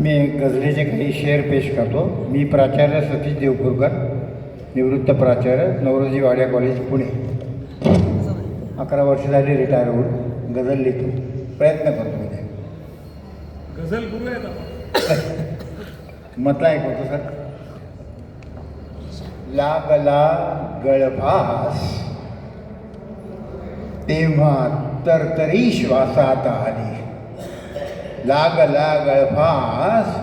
मी गझलेचे काही शेअर पेश करतो. मी प्राचार्य सतीश देवपूरकर निवृत्त प्राचार्य नवरोजी वाड्या कॉलेज पुणे. अकरा वर्ष झाली रिटायर होऊन गझल लिहितो. प्रयत्न करतो मी. गझल गुरु आपण. म्हटलं ऐकवतो सर लागला गळभास तेव्हा तरतरी श्वासात आली. लागला गळफास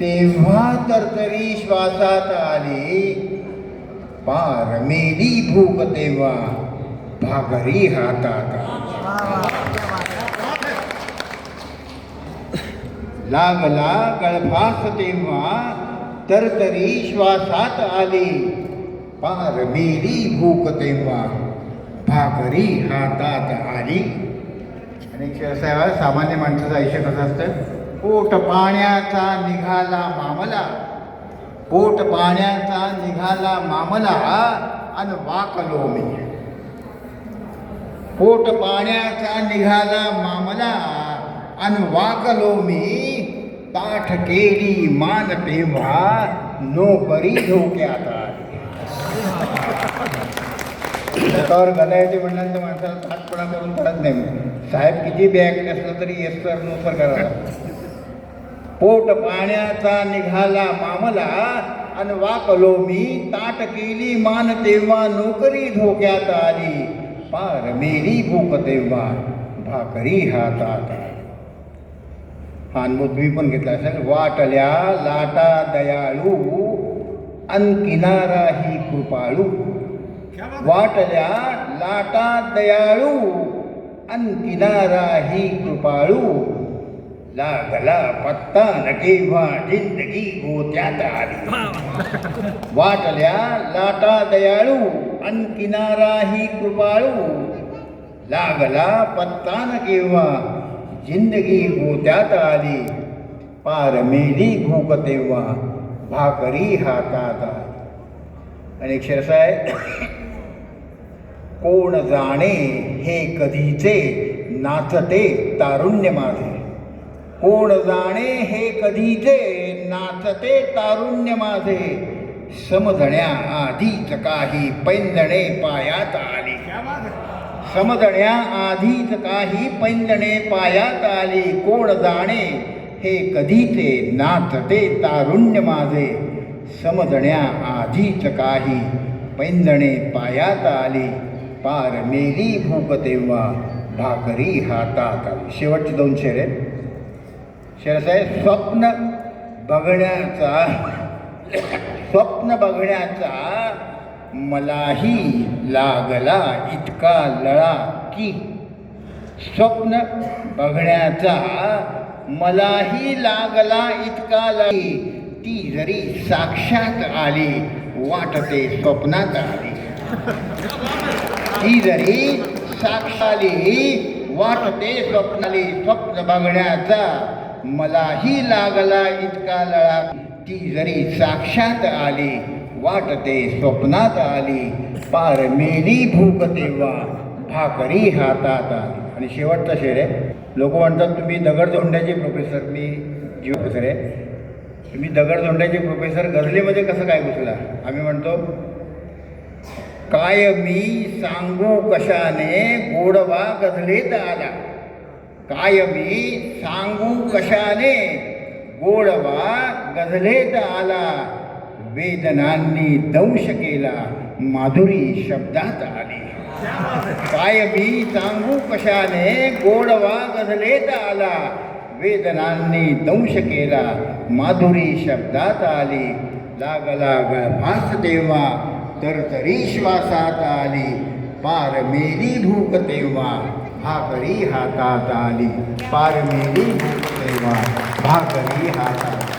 तेव्हा तरतरी श्वासात आली. पार मेली भूक तेव्हा भाकरी हातात लागला गळफास तेव्हा तरतरी श्वासात आली. पार मेली भूक तेव्हा भाकरी हातात आली. आणि क्षरसाहेब सामान्य माणसाचं आयुष्य कसं असतं? पोट पाण्याचा निघाला मामला. पोट पाण्याचा निघाला मामला अन वाकलो मी. पोट पाण्याचा निघाला मामला आणि वाकलो मी. पाठ केली मान तेव्हा नोकरी धोक्यात. आली त्याच्यावर गदायचे माणसाला ताटपणा करून पडत नाही साहेब किती बॅग असलं तरी येस सर नो करा पोट पाण्याचा निघाला मामला अन वाकलो मी ताट केली मान तेव्हा नोकरी धोक्यात आली. पार मेली भूक तेव्हा भाकरी हातात हा अनुभव तुम्ही पण घेतला असेल. वाटल्या लाटा दयाळू अन किनारा ही कृपाळू. वाटल्या लाटा दयाळू अन किनारा ही कृपाळू. लागला पत्ता न केव्हा जिंदगी गोत्यात आली. वाटल्या लाटा दयाळू अन किनारा ही कृपाळू. लागला पत्ता न केव्हा जिंदगी गोत्यात आली. पार मेली भूक तेव्हा भाकरी हातात आली. आणि क्षरसाय कोण जाणे हे कधीचे नाचते तारुण्य माझे कोण जाणे हे कधीचे नाचते तारुण्य माझे समजण्या आधीच काही पैंजणे पायात आली. क्या समजण्या आधीच काही पैंजणे पायात आली. कोण जाणे हे कधीचे नाचते तारुण्य माझे समजण्या आधीच काही पैंजणे पायात आली. पार नेली भूक तेव्हा भाकरी हातात आली. शेवटचे दोन शेर. आहेत शेरसाहेब स्वप्न बघण्याचा स्वप्न बघण्याचा मलाही लागला इतका लळा की स्वप्न बघण्याचा मलाही लागला इतका लळी ती जरी साक्षात आली वाटते स्वप्नात आली. ती जरी साक्षाली वाटते स्वप्नाली स्वप्न बघण्याचा. मलाही लागला इतका लळा. ती जरी साक्षात आली वाटते स्वप्नात आली. पार मेली भूक तेव्हा भाकरी हातात आली. आणि शेवटचा शेर आहे. लोक म्हणतात तुम्ही दगडधोंड्याचे प्रोफेसर मी जीव प्रोफेसर आहे. तुम्ही दगडधोंड्याचे प्रोफेसर गझलेमध्ये कसं काय घुसला? आम्ही म्हणतो काय मी सांगू कशाने? गोडवा गजलेत आला. काय मी सांगू कशाने? गोडवा गजलेत आला. वेदनांनी दंश केला. माधुरी शब्दात आली. काय मी सांगू कशाने? गोडवा गजलेत आला. वेदनांनी दंश केला. माधुरी शब्दात आली. लागला गळफास देवा तर तरी श्वासात आली. पार मेली भूक तेव्हा. भाकरी हातात आली. पार मेली भूक तेव्हा. भाकरी हातात